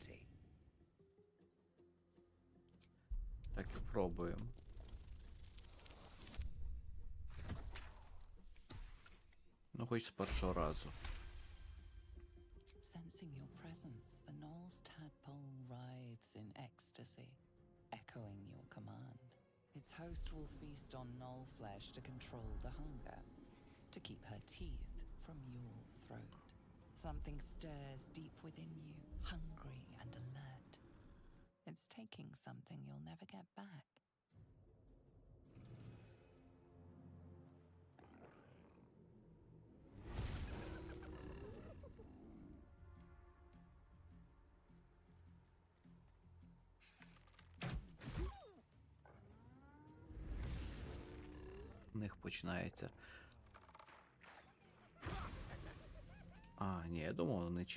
станцій. Так і пробуємо. Ну, хоч з разу. Sensing your presence, the Knoll's tadpole writhes in ecstasy, echoing your command. Its host will feast on Knoll flesh to control the hunger, to keep her teeth from your throat. Something stirs deep within you, hungry and alert. It's taking something you'll never get back. У них починається. А, ні, я думав, вони чисто